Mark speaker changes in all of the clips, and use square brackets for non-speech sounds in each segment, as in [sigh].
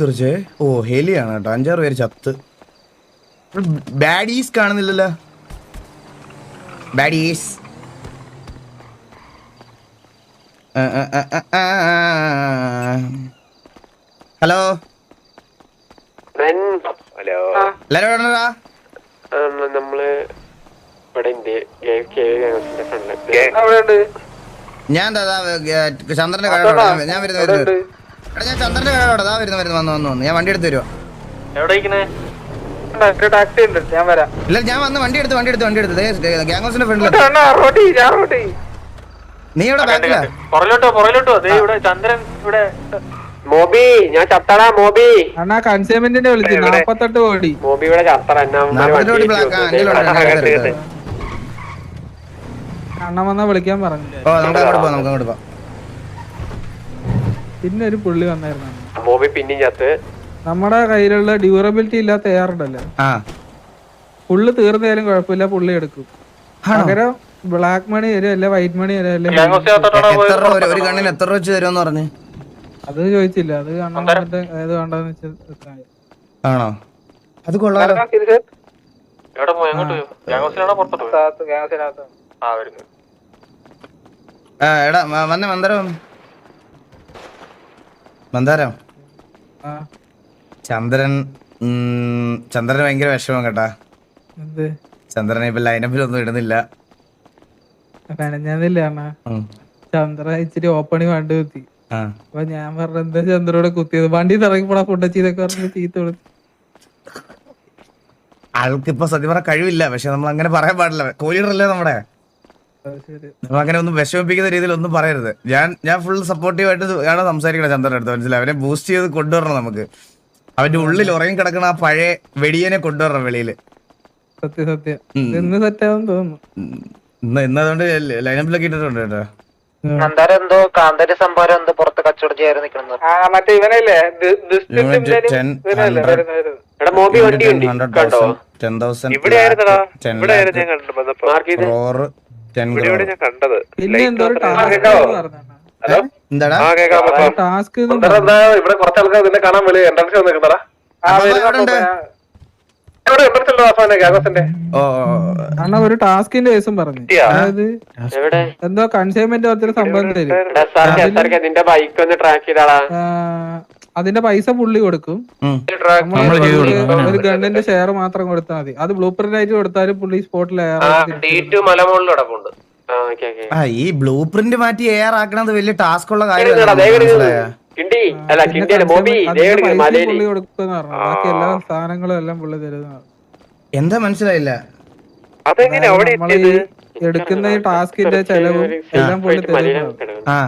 Speaker 1: തീർച്ചേ ഓ ഹെലിയാണ് കേട്ടോ. അഞ്ചാറ് പേര് ചത്ത്. ബാഡീസ് കാണുന്നില്ലല്ലോ. Buddies hello.
Speaker 2: ഹലോ
Speaker 1: എല്ലാരും എവിടെടാ
Speaker 2: നമ്മൾ
Speaker 1: ഞാൻ ചന്ദ്രന്റെ കട ഞാൻ വരുന്നത് വരുന്നു എടാ ഞാൻ ചന്ദ്രന്റെ കട ദാ വരുന്നു? വരുന്നു വന്നു വന്നു വന്നു. ഞാൻ വണ്ടി എടുത്ത് തരുമോ
Speaker 3: ടാക്സി ഉണ്ട് ഞാൻ വരാം.
Speaker 1: ഇല്ല ഞാൻ വന്ന് വണ്ടി എടുത്ത് വണ്ടി എടുത്ത് വണ്ടി എടുത്ത്. ഗ്യാങ് ഹൗസിന്റെ ഫ്രണ്ടിൽ നീ ഇവിടെ ബാക്കിലാ
Speaker 2: ഇവിടെ ചന്ദ്രൻ ഇവിടെ. മോബി ഞാൻ ചത്തടാ മോബി.
Speaker 3: അണ്ണാ കൺസ്യൂമെന്റിന്റെ വിളിച്ചു നാപ്പത്തെട്ട് കോടി.
Speaker 2: മോബി ഇവിടെ
Speaker 3: വന്നാ വിളിക്കാൻ പറഞ്ഞു.
Speaker 1: ഓ നമുക്ക് അങ്ങോട്ട് പോവാം നമുക്ക് അങ്ങോട്ട് പോവാം.
Speaker 3: പിന്നെ ഒരു പുള്ളി വന്നായിരുന്നു.
Speaker 2: ബോബി പിന്നെ ചത്ത്.
Speaker 3: നമ്മുടെ കയ്യിലുള്ള ഡ്യൂറബിലിറ്റി ഇല്ലാത്ത എയർ ഉണ്ടല്ലോ. പുള്ളി തീർന്നാലും കുഴപ്പമില്ല പുള്ളി എടുക്കും. പകരം ബ്ലാക്ക് മണി വരും അല്ലെ വൈറ്റ് മണി വരും അല്ലെ
Speaker 1: എത്ര ഒരു- കണ്ണിന് എത്ര രൂപ വെച്ച് തരുമെന്ന് പറഞ്ഞു?
Speaker 3: അത് ചോദിച്ചില്ല. അത് കാണാൻ ഏത് വേണ്ടെന്ന് വെച്ചാൽ
Speaker 1: ആണോ? അത് കൊള്ളാലോ.
Speaker 2: എവിടെ പോയി? അങ്ങോട്ട് ഗ്യാങ്സിലാണോ പുറത്തോട്ട് ആ വരുന്നു.
Speaker 1: ആ എടാ വന്നേ മന്ദരം വന്ന്. മന്ദാരം? ചന്ദ്രൻ ചന്ദ്രന് ഭയങ്കര വിഷമം കേട്ടാ. ചന്ദ്രൻ ഇപ്പൊ
Speaker 3: ലൈനപ്പിൽ ഒന്നും
Speaker 1: ഇടുന്നില്ല.
Speaker 3: ചന്ദ്ര ഇച്ചിരി ഓപ്പണി വണ്ടി കുത്തി. അപ്പൊ ഞാൻ പറഞ്ഞ എന്താ ചന്ദ്രയോടെ കുത്തിയത്? വണ്ടി തിറങ്ങിപ്പോടാ ഫുഡ് ചെയ്തൊക്കെ പറഞ്ഞ് ചീത്ത വിളിച്ചു.
Speaker 1: ആൾക്കിപ്പോ സത്യം പറഞ്ഞ കഴിവില്ല. പക്ഷെ നമ്മൾ അങ്ങനെ പറയാൻ പാടില്ല. കോഴിയിടല്ലേ നമ്മുടെ? നമ്മൾ അങ്ങനെ ഒന്നും വിഷമിപ്പിക്കുന്ന രീതിയിൽ ഒന്നും പറയരുത്. ഞാൻ ഞാൻ ഫുൾ സപ്പോർട്ടീവായിട്ട് ആണ് സംസാരിക്കണം ചന്ദ്രന്റെ അടുത്ത് മനസ്സിലായി? അവനെ ബൂസ്റ്റ് ചെയ്ത് കൊണ്ടുവരണം നമുക്ക്. അവന്റെ ഉള്ളിൽ ഉറങ്ങി കിടക്കണ ആ പഴയ വെടിയനെ കൊണ്ടുവരണം വെളിയിൽ.
Speaker 3: സത്യം സത്യം. ഇത് ഇന്ന് സെറ്റാവും തോന്നുന്നു.
Speaker 1: ഇന്ന് ഇന്ന് അതുകൊണ്ട് ലൈനപ്പിലൊക്കെ ഇട്ടിട്ടുണ്ട് കേട്ടോ.
Speaker 4: എന്തോ കാന്താരി സംഭാരം എന്തോ പുറത്ത് കച്ചവടം ചെയ്യാൻ നിൽക്കുന്നത്.
Speaker 3: ആ മറ്റേ ഇവനല്ലേ
Speaker 1: Unit 10, 100,
Speaker 2: എടാ മോബി വണ്ടി ഉണ്ട്
Speaker 1: 100,000, 10,000
Speaker 2: ഇവിടെ ആയിരുന്നടാ.
Speaker 1: 10
Speaker 2: ഇവിടെ
Speaker 1: ആയിരുന്നു
Speaker 2: ഞാൻ കണ്ടു വന്നപ്പോ മാർക്ക് ചെയ്ത്
Speaker 1: crore, 10
Speaker 2: ഇവിടെ
Speaker 1: crore.
Speaker 2: ഞാൻ കണ്ടത്.
Speaker 3: പിന്നെ എന്തോ ടാസ്ക്
Speaker 2: ഇവിടെ കുറച്ച് ആൾക്കാർ നിന്നെ കാണാൻ വിളി. എൻട്രൻസ്.
Speaker 3: അണ്ണ ഒരു ടാസ്കിന്റെ കേസും പറഞ്ഞു. അതായത്
Speaker 2: എവിടെ?
Speaker 3: എന്തോ കൺസൈൻമെന്റ് പോലത്തെ സംഭവം തരും.
Speaker 2: നിന്റെ ബൈക്ക് ഒന്ന് ട്രാക്ക്
Speaker 3: അതിന്റെ പൈസ പുള്ളി കൊടുക്കും. ഒരു- ഒരു ഗണ്ണിന്റെ ഷെയർ മാത്രം കൊടുത്താൽ മതി. അത് ബ്ലൂ പ്രിന്റ് ആയിട്ട് കൊടുത്താലും പുള്ളി സ്പോട്ടിൽ
Speaker 1: ഈ ബ്ലൂ പ്രിന്റ് മാറ്റി എയർ ആക്കണത് വലിയ ടാസ്ക് ഉള്ള. കാര്യമല്ല
Speaker 2: കിണ്ടി അല്ല കിണ്ടി അല്ല
Speaker 3: പുള്ളി കൊടുക്കുന്ന ബാക്കി എല്ലാ സാധനങ്ങളും എല്ലാം പുള്ളി തരുന്ന
Speaker 1: എന്താ മനസ്സിലായില്ല?
Speaker 2: അതെങ്ങനെ അവിടെ
Speaker 3: എടുക്കുന്ന ടാസ്കിന്റെ ചെലവും എല്ലാം പുള്ളി തരുന്നതാണ്
Speaker 1: ആ.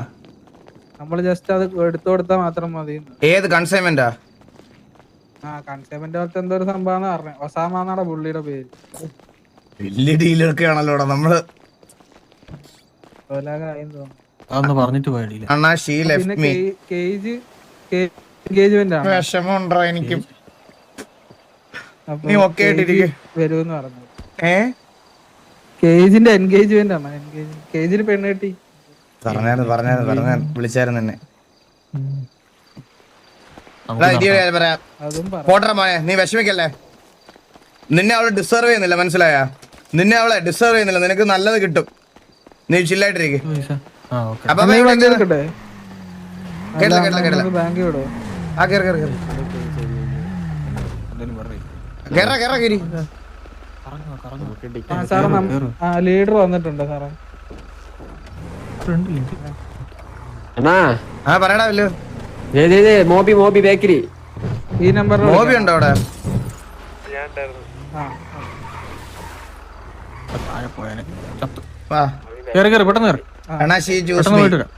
Speaker 3: നമ്മൾ ജസ്റ്റ് അത് എടുത്തു കൊടുത്താൽ മാത്രം മതി.
Speaker 1: ഏത് കൺസൈൻമെന്റാ
Speaker 3: ആ? കൺസൈൻമെന്റ് പോലത്തെ എന്തോ ഒരു സംഭവം പറഞ്ഞു. ഒസാമ എന്നാണ് പുള്ളിയുടെ പേര്?
Speaker 1: വലിയ ഡീലൊക്കെ ആണല്ലോ നമ്മൾ.
Speaker 3: തോലാകായെന്ന് തോന്നുന്നു.
Speaker 5: അതൊന്ന് പറഞ്ഞിട്ട്
Speaker 1: അണ്ണാ she left me
Speaker 3: cage engagement ആണ്.
Speaker 1: വിഷമമുണ്ടോ എനിക്ക്? നീ ഓക്കേ ആയിട്ടിരിക്ക്.
Speaker 3: കേജ് വരുമെന്ന് പറഞ്ഞു
Speaker 1: ഏ?
Speaker 3: കേജിന്റെ എൻഗേജ്മെന്റ് ആണ്. എൻഗേജ് കേജിന് പെണ്ണ് കെട്ടി.
Speaker 1: പറഞ്ഞായിരുന്നു പറഞ്ഞു പറഞ്ഞ വിളിച്ചായിരുന്നു എന്നെ.
Speaker 3: പറഞ്ഞു
Speaker 1: പോട്ടറ മോനെ നീ വിഷമിക്കല്ലേ? നിന്നെ അവൾ ഡിസേർവ് ചെയ്യുന്നില്ല മനസ്സിലായ? നിന്നെ അവളെ ഡിസേർവ് ചെയ്യുന്നില്ല നിനക്ക് നല്ലത് കിട്ടും. നീ ചില്ലായിട്ടിരിക്കും
Speaker 5: ആ
Speaker 1: അപ്പൊ കേട്ടില്ല കേട്ടില്ല കേട്ടില്ല. കേറ് കേറ് കേറി. കേറ
Speaker 3: ലീഡർ വന്നിട്ടുണ്ട് സാറേ.
Speaker 2: അണ്ണാ
Speaker 1: ആ പറയടാ വല്ലോ.
Speaker 2: Mobi Mobi bakery.
Speaker 3: ഈ നമ്പർ
Speaker 1: മോബി ഉണ്ടോ അവിടെ?
Speaker 5: പെട്ടെന്ന്.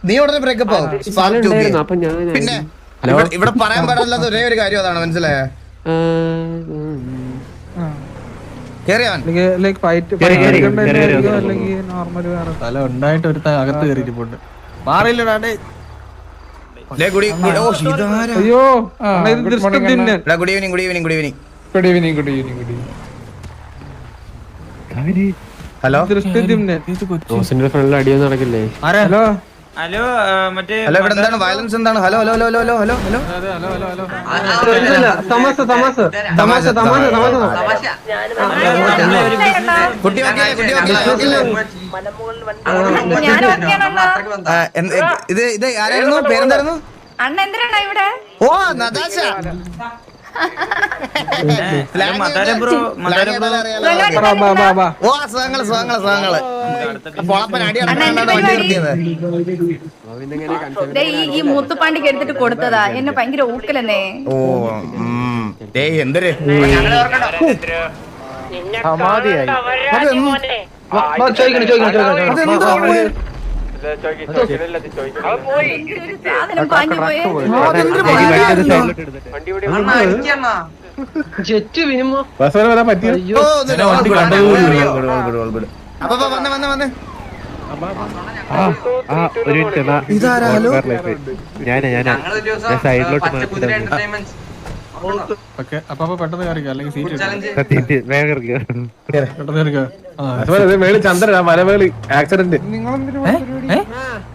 Speaker 1: നീ. ഉടനെ ബ്രേക്കപ്പ് ആവും? പിന്നെ ഇവിടെ- ഇവിടെ പറയാൻ പാടില്ലാത്ത ഒരേ ഒരു കാര്യം അതാണ് മനസ്സിലായ?
Speaker 5: തല ഉണ്ടായിട്ട് ഒരു അകത്ത് മാറിയില്ലടാ
Speaker 3: അയ്യോ അണ്ണാ, ഇത് ദൃഷ്ടത്തിന്നൻ
Speaker 1: good evening good evening good evening
Speaker 3: good evening good evening good evening
Speaker 1: hello?
Speaker 2: ഫ്രണ്ടിൽ അടിയൊന്നും നടക്കില്ലേ?
Speaker 3: ഹലോ?
Speaker 6: ഹലോ മറ്റേ
Speaker 1: ഹലോ ഇവിടെ എന്താണ് വയലൻസ് എന്താണ് hello hello hello hello hello hello hello
Speaker 2: തമാശ തമാശ തമാശ തമാശ തമാശ
Speaker 1: കുട്ടി ഇത് ഇത് ആരായിരുന്നു പേരെന്തായിരുന്നു
Speaker 7: അണ്ണ എന്തിനാണ് ഇവിടെ
Speaker 1: ഓ നതാശ ഓ സുഖങ്ങൾ
Speaker 7: സുഖങ്ങൾ ഈ മുത്തുപ്പാണ്ടിക്ക് എടുത്തിട്ട് കൊടുത്തതാ. എന്നെ ഭയങ്കര ഊക്കലെന്നേ.
Speaker 1: ഓ എന്തൊരു
Speaker 2: ചോദിക്കണം ചോദിക്കണം ചോദിക്കണം. ജെറ്റ് വിനിമോ.
Speaker 1: അപ്പൊ വന്ന് വന്ന് വന്ന്
Speaker 8: ഒരു മിനിറ്റ് ഞാനാ ഞാനാ ഞാൻ സൈഡിലോട്ട്
Speaker 5: പെട്ടെന്ന് ചന്ദ്രനാ മലമേളി ആക്സിഡന്റ്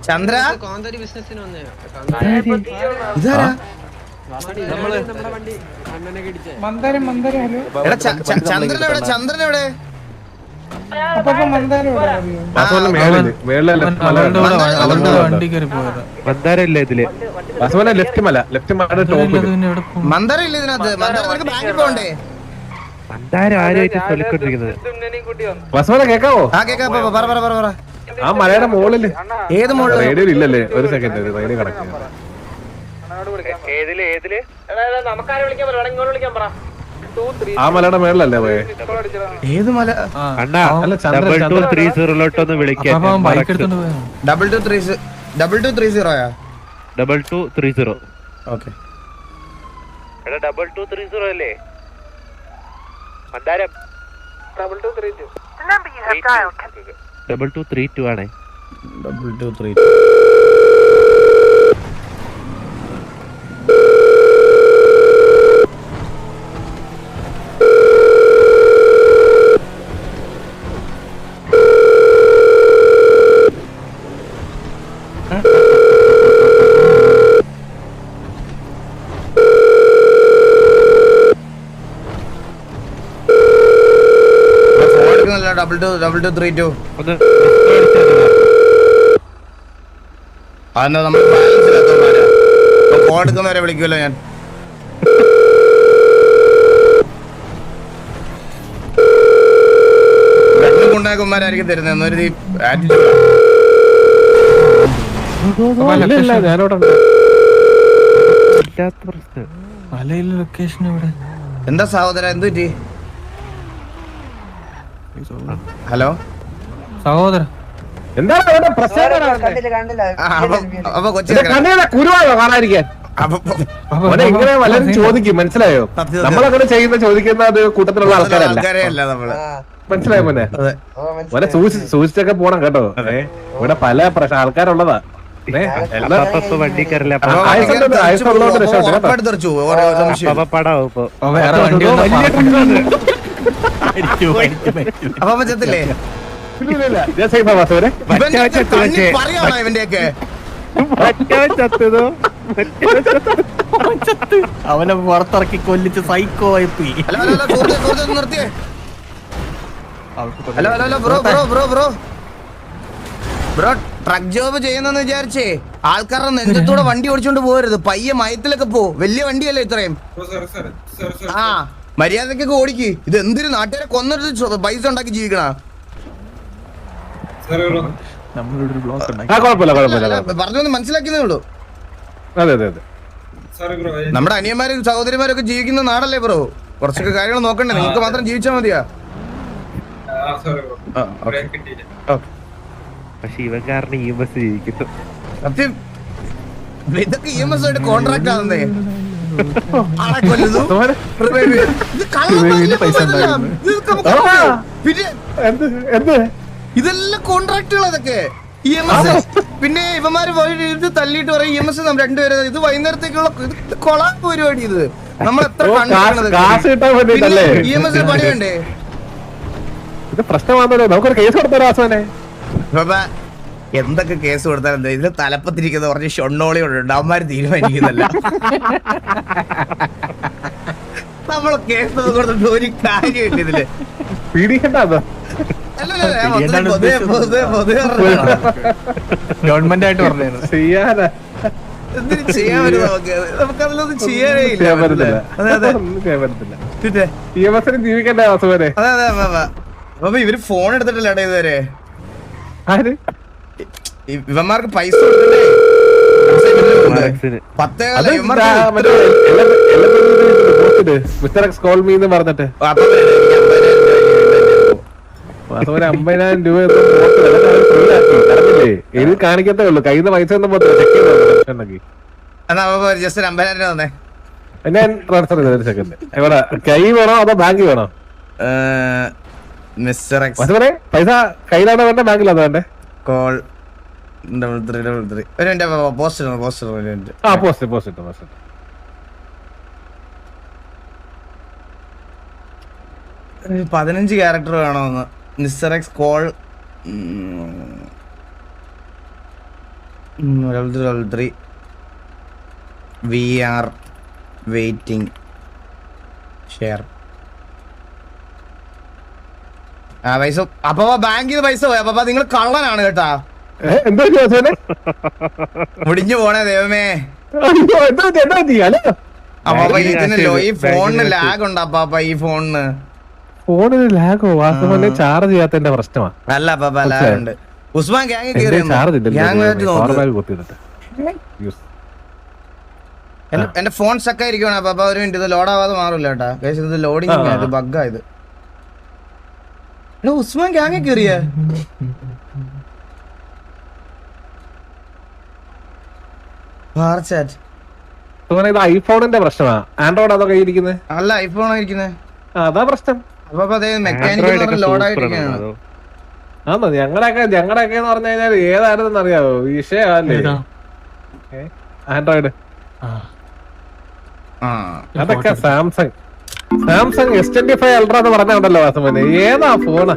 Speaker 1: ചന്ദ്ര? ഇതാരാ?
Speaker 3: മന്ദാരം മന്ദാരം ഹലോ
Speaker 1: എടാ ച- ച- ചന്ദ്രൻ എവിടെ? ചന്ദ്രൻ എവിടെ?
Speaker 8: മന്ദാരല്ലേ
Speaker 5: ഇതിൽ? ലെഫ്റ്റ് മല. ലെഫ്റ്റ് മലയുടെ ടോപ്പിൽ
Speaker 1: മന്ദരം ഇല്ല ഇതിനകത്ത്? മന്ദരം നിനക്ക് ബാങ്കിൽ പോകണ്ടേ
Speaker 8: മന്ദാരം ആരുമായിട്ട് തൊലിക്കൊണ്ടിരിക്കുന്നത്
Speaker 5: വാസവന കേക്കാവോ?
Speaker 1: ആ കേക്കാ. പറ പറ പറ പറ.
Speaker 5: ആ മലയുടെ മുകളിൽ
Speaker 1: ഏത്
Speaker 5: റേഡിയോ ഇല്ലല്ലേ? ഒരു സെക്കൻഡ് റേഡിയോ കണക്ട് ആ മലയുടെ മേളിലല്ലേ പോയെ?
Speaker 1: ഏത് മല?
Speaker 8: അണ്ണാ
Speaker 5: അല്ല, Chandran,
Speaker 8: double two
Speaker 5: Chandran.
Speaker 8: Three സീറോയിലോട്ടൊന്ന് വിളിക്കാം.
Speaker 5: ബൈക്ക് എടുത്തോണ്ട് പോയോ?
Speaker 1: Double two three double two three സീറോയാ
Speaker 8: double two three zero
Speaker 1: okay
Speaker 8: double two three zero അല്ലേ? മന്ദാരം. ഡബിൾ ടു ത്രീ ടു ആണേ.
Speaker 1: Double two three double two double two three two
Speaker 8: ഒന്ന്
Speaker 1: നമ്മൾ balance ഇല്ലാത്തവന്മാരാ ഇപ്പൊ call എടുക്കുന്നവരെ വിളിക്കുമല്ലോ ഞാൻ. വെള്ളം കൊണ്ടാക്കുമാരായിരിക്കും തരുന്നത് എന്നൊരു ആറ്റിറ്റ്യൂഡ് എന്താ സഹോദര എന്ത് പറ്റി ഹലോ?
Speaker 5: സഹോദര. എന്താണ് അവിടെ പ്രശ്നം?
Speaker 1: അപ്പൊ
Speaker 5: കാണാതിരിക്കാൻ? അവനെ ഇങ്ങനെ വല്ലതും ചോദിക്കും മനസ്സിലായോ. നമ്മളങ്ങനെ ചെയ്യുന്ന ചോദിക്കുന്ന അത് കൂട്ടത്തിലുള്ള ആൾക്കാരല്ല. മനസ്സിലായോ മോനെ?
Speaker 1: അതെ.
Speaker 5: മോനെ സൂക്ഷിച്ച് സൂക്ഷിച്ചൊക്കെ പോണം കേട്ടോ. ഇവിടെ പല പ്രശ്ന ആൾക്കാരുള്ളതാ. വേറെ എല്ലാ-
Speaker 8: അപ്പൊ
Speaker 1: പറയാണോ ഇവന്റെയൊക്കെ?
Speaker 5: അവനെ പുറത്തിറക്കി കൊല്ലിച്ച് സൈക്കോ ആയി പോയി.
Speaker 1: നിർത്തിയേ. Hello hello hello bro bro bro bro. Bro truck job ചെയ്യുന്നെന്ന് വിചാരിച്ചേ. ആൾക്കാരുടെ നെഞ്ചത്തൂടെ [laughs] വണ്ടി ഓടിച്ചോണ്ട് പോകരുത്. പയ്യെ മയത്തിലൊക്കെ പോ. വലിയ വണ്ടിയല്ലേ ഇത്രയും? ആ. മര്യാദക്കൊക്കെ ഓടിക്ക്. ഇത് എന്തൊരു നാട്ടുകാരെ കൊന്നിട്ട് പൈസ ഉണ്ടാക്കി ജീവിക്കണ?
Speaker 5: പറഞ്ഞു.
Speaker 1: പറഞ്ഞൊന്ന് മനസ്സിലാക്കിയതേ ഉള്ളൂ.
Speaker 5: അതെ അതെ അതെ.
Speaker 1: നമ്മുടെ അനിയന്മാരും സഹോദരിമാരൊക്കെ ജീവിക്കുന്ന നാടല്ലേ ബ്രോ? കുറച്ചൊക്കെ കാര്യങ്ങൾ നോക്കണ്ടേ? നിങ്ങൾക്ക് മാത്രം ജീവിച്ചാ മതിയാ. ആ, okay. Okay.
Speaker 8: പക്ഷെ ഇവൻ കാരണം ഈ ബസ് ജീവിക്കുന്നു
Speaker 1: സത്യം. ഇതൊക്കെ ഇ എം എസ് ആയിട്ട് കോൺട്രാക്ട് ആണെന്നേ. ഇതെല്ലാം കോൺട്രാക്ടുകൾ അതൊക്കെ. ഇ എം എസ് പിന്നെ ഇവന്മാര് പോയി ഇത് തല്ലിയിട്ട് പറയും ഇ എം എസ് രണ്ടുപേരും ഇത് വൈകുന്നേരത്തേക്കുള്ള കൊളാ പരിപാടി ഇത്. നമ്മൾ എത്ര
Speaker 5: വേണ്ടിട്ടല്ലേ?
Speaker 1: ഇ എം എസ് പണി വേണ്ടേ?
Speaker 5: ഇത് നമുക്കൊരു കേസ് കൊടുത്തോ വാസുവിനെ
Speaker 1: ബാബാ, എന്തൊക്കെ കേസ് കൊടുത്താലും എന്താ ഇതിൽ തലപ്പത്തിരിക്കുന്ന കുറച്ച് ഷൊണ്ണോളികളുണ്ട് അവന്മാര് തീരുമാനിക്കുന്നല്ല. നമ്മൾ കേസ് കൊടുത്തിട്ട് ഒരു കാര്യമില്ല ഇതിൽ
Speaker 9: ഗവൺമെന്റ് ആയിട്ട് പറഞ്ഞു
Speaker 5: ചെയ്യാനാ.
Speaker 1: എന്തിന് ചെയ്യാൻ പറ്റും നമുക്ക് നമുക്ക് ചെയ്യാനേ ഇല്ല.
Speaker 5: ചെയ്യാൻ
Speaker 1: അതെ അതെ. പിന്നെ?
Speaker 5: ജീവിക്കണ്ടേ
Speaker 1: അതെ അതെ അതെ, അതെ. അപ്പൊ ഇവർ ഫോൺ എടുത്തിട്ടില്ല ഇതുവരെ?
Speaker 5: ആര്?
Speaker 1: ഇവന്മാർക്ക് പൈസ
Speaker 5: പറഞ്ഞിട്ട്.
Speaker 1: എനിക്ക് അമ്പതിനായിരം രൂപ
Speaker 5: ഇത് കാണിക്കത്തേ ഉള്ളൂ. കയ്യിൽ പൈസ ഒന്നും ചെക്ക്
Speaker 1: ജസ്റ്റ് ഒരു അമ്പതിനായിരം രൂപ തന്നെ.
Speaker 5: ഞാൻ ട്രാൻസ്ഫർ ചെയ്ത ഒരു സെക്കൻഡ് എവിടെ? കൈ വേണോ അതോ ബാങ്ക് വേണോ?
Speaker 1: മിസ്റ്റർ
Speaker 5: പൈസ കയ്യിലാണോ വേണ്ടേ? ബാങ്കിലാണോ വേണ്ടേ?
Speaker 1: Call double three double three ഒരു മിനിറ്റ് പോസ്റ്റർ പോസ്റ്റർ ഒരു മിനിറ്റ്
Speaker 5: ആ പോസ്റ്റ് പോസ്റ്റ് ഇട്ടോ പോസ്റ്റ്
Speaker 1: പതിനഞ്ച് ക്യാരക്ടർ വേണമെന്ന് mister X call double three double three we are waiting share ആ പൈസ അപ്പൊ ബാങ്കിൽ പൈസ പോയി. അപ്പൊ നിങ്ങൾ കള്ളനാണ് കേട്ടാ.
Speaker 5: എന്താ
Speaker 1: മുടിഞ്ഞു പോണേ ദൈവമേ.
Speaker 5: അയ്യോ, എന്താ പറ്റി, എന്താ പറ്റി? ഹലോ
Speaker 1: അപ്പൊ
Speaker 8: ബാങ്കിന്
Speaker 1: ഇതിന്
Speaker 8: കാശ്
Speaker 1: ലോ ഈ ഫോണിന് ലാഗ് ഉണ്ട് അപ്പാപ്പ ഈ ഫോണിന്?
Speaker 5: ഫോണിന് ലാഗോ വാസുവനെ ചാർജ് ചെയ്യാത്തതിന്റെ പ്രശ്നമാ.
Speaker 1: അല്ല അപ്പാപ്പ ലാഗ് ഉണ്ട് ഉസ്മാൻ ഗ്യാങ്
Speaker 5: എന്റെ
Speaker 1: കയറി
Speaker 5: ചാർജ്
Speaker 1: എന്റെ- ഫോൺ സ്റ്റക്ക് ആയിരിക്കണം അപ്പൊ ഒരു മിനിറ്റ് ഇത് ലോഡ് ആവാതെ മാറില്ല കേട്ടാ. ഇത് ലോഡിങ്
Speaker 5: ആ.
Speaker 1: ഇത് ബഗ്ഗാ ഇത്. എടാ, ഉസ്മാൻ ഗ്യാങ് കയറിയ
Speaker 5: ഇത് ഐഫോണിന്റെ പ്രശ്നമാ. ആൻഡ്രോയിഡ് അതോ കയ്യിരിക്കുന്നത്
Speaker 1: അല്ല ഐഫോൺ ആയിരിക്കുന്നത്
Speaker 5: അതാ പ്രശ്നം.
Speaker 1: അപ്പൊ അതെ മെക്കാനിക്കൽ ലോഡ്
Speaker 8: super ആണ്.
Speaker 5: ഞങ്ങളൊക്കെ ഞങ്ങളൊക്കെ എന്ന് പറഞ്ഞു കഴിഞ്ഞാൽ ഏതായിരുന്നു അറിയാവോ? വിഷയല്ലേ ആൻഡ്രോയിഡ്
Speaker 1: ആ.
Speaker 5: അതൊക്കെ Samsung Samsung S twenty five ultra എന്ന് പറഞ്ഞുണ്ടല്ലോ വാസമോനെ. ഏതാ ഫോണ്